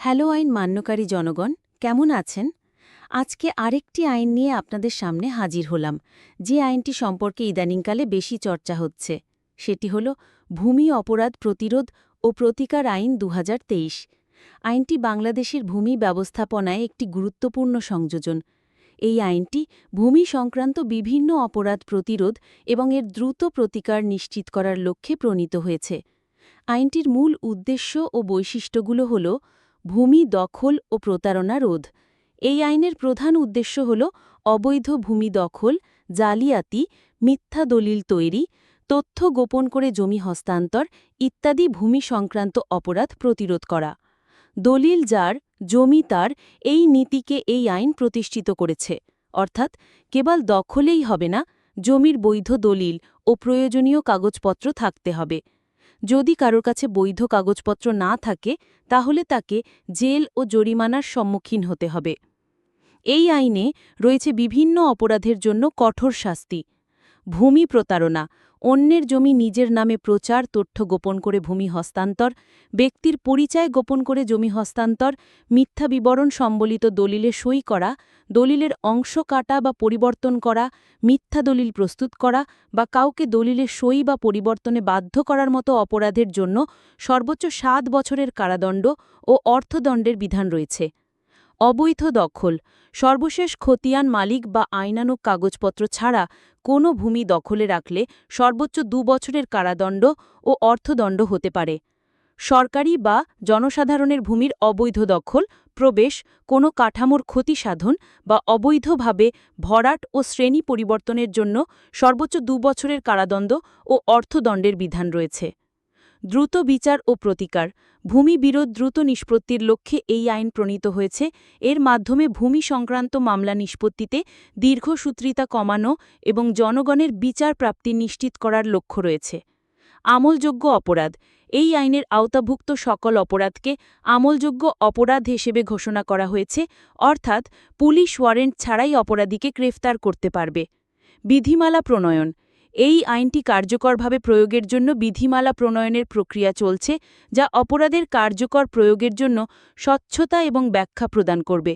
Hello আইন মান্যকারী জনগণ, কেমন আছেন? আজকে আরেকটি আইন নিয়ে আপনাদের সামনে হাজির হলাম, যে আইনটি সম্পর্কে ইদানিংকালে বেশি চর্চা হচ্ছে। সেটি হল ভূমি অপরাধ প্রতিরোধ ও প্রতিকার আইন দু হাজার তেইশ। আইনটি বাংলাদেশের ভূমি ব্যবস্থাপনায় একটি গুরুত্বপূর্ণ সংযোজন। এই আইনটি ভূমি সংক্রান্ত বিভিন্ন অপরাধ প্রতিরোধ এবং এর দ্রুত প্রতিকার নিশ্চিত করার লক্ষ্যে প্রণীত হয়েছে। আইনটির মূল উদ্দেশ্য ও বৈশিষ্ট্যগুলো হল ভূমি দখল ও প্রতারণা রোধ। এই আইনের প্রধান উদ্দেশ্য হল অবৈধ ভূমি দখল, জালিয়াতি, মিথ্যা দলিল তৈরি, তথ্য গোপন করে জমি হস্তান্তর ইত্যাদি ভূমি সংক্রান্ত অপরাধ প্রতিরোধ করা। দলিল যার, জমি তার, এই নীতিকে এই আইন প্রতিষ্ঠিত করেছে। অর্থাৎ কেবল দখলেই হবে না, জমির বৈধ দলিল ও প্রয়োজনীয় কাগজপত্র থাকতে হবে। যদি কারোর কাছে বৈধ কাগজপত্র না থাকে, তাহলে তাকে জেল ও জরিমানার সম্মুখীন হতে হবে। এই আইনে রয়েছে বিভিন্ন অপরাধের জন্য কঠোর শাস্তি। ভূমি প্রতারণা অন্যের জমি নিজের নামে প্রচার, তথ্য গোপন করে ভূমি হস্তান্তর, ব্যক্তির পরিচয় গোপন করে জমি হস্তান্তর, মিথ্যা বিবরণ সম্বলিত দলিলে সই করা, দলিলের অংশ কাটা বা পরিবর্তন করা, মিথ্যা দলিল প্রস্তুত করা বা কাউকে দলিলে সই বা পরিবর্তনে বাধ্য করার মতো অপরাধের জন্য সর্বোচ্চ সাত বছরের কারাদণ্ড ও অর্থদণ্ডের বিধান রয়েছে। অবৈধ দখল। সর্বশেষ খতিয়ান মালিক বা আইনানুক কাগজপত্র ছাড়া কোনো ভূমি দখলে রাখলে সর্বোচ্চ দু বছরের কারাদণ্ড ও অর্থদণ্ড হতে পারে। সরকারি বা জনসাধারণের ভূমির অবৈধ দখল, প্রবেশ, কোনো কাঠামোর ক্ষতি সাধন বা অবৈধভাবে ভরাট ও শ্রেণি পরিবর্তনের জন্য সর্বোচ্চ দু বছরের কারাদণ্ড ও অর্থদণ্ডের বিধান রয়েছে। দ্রুত বিচার ও প্রতিকার। ভূমি বিরোধ দ্রুত নিষ্পত্তির লক্ষ্যে এই আইন প্রণীত হয়েছে। এর মাধ্যমে ভূমি সংক্রান্ত মামলা নিষ্পত্তিতে দীর্ঘসূত্রিতা কমানো এবং জনগণের বিচার প্রাপ্তি নিশ্চিত করার লক্ষ্য রয়েছে। আমলযোগ্য অপরাধ। এই আইনের আওতাভুক্ত সকল অপরাধকে আমলযোগ্য অপরাধ হিসেবে ঘোষণা করা হয়েছে, অর্থাৎ পুলিশ ওয়ারেন্ট ছাড়াই অপরাধীকে গ্রেফতার করতে পারবে। বিধিমালা প্রণয়ন। এই আইনটি কার্যকরভাবে প্রয়োগের জন্য বিধিমালা প্রণয়নের প্রক্রিয়া চলছে, যা অপরাধের কার্যকর প্রয়োগের জন্য স্বচ্ছতা এবং ব্যাখ্যা প্রদান করবে।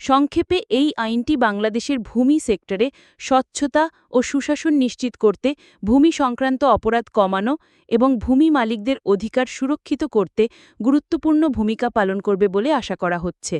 সংক্ষেপে, এই আইনটি বাংলাদেশের ভূমি সেক্টরে স্বচ্ছতা ও সুশাসন নিশ্চিত করতে, ভূমি সংক্রান্ত অপরাধ কমানো এবং ভূমি মালিকদের অধিকার সুরক্ষিত করতে গুরুত্বপূর্ণ ভূমিকা পালন করবে বলে আশা করা হচ্ছে।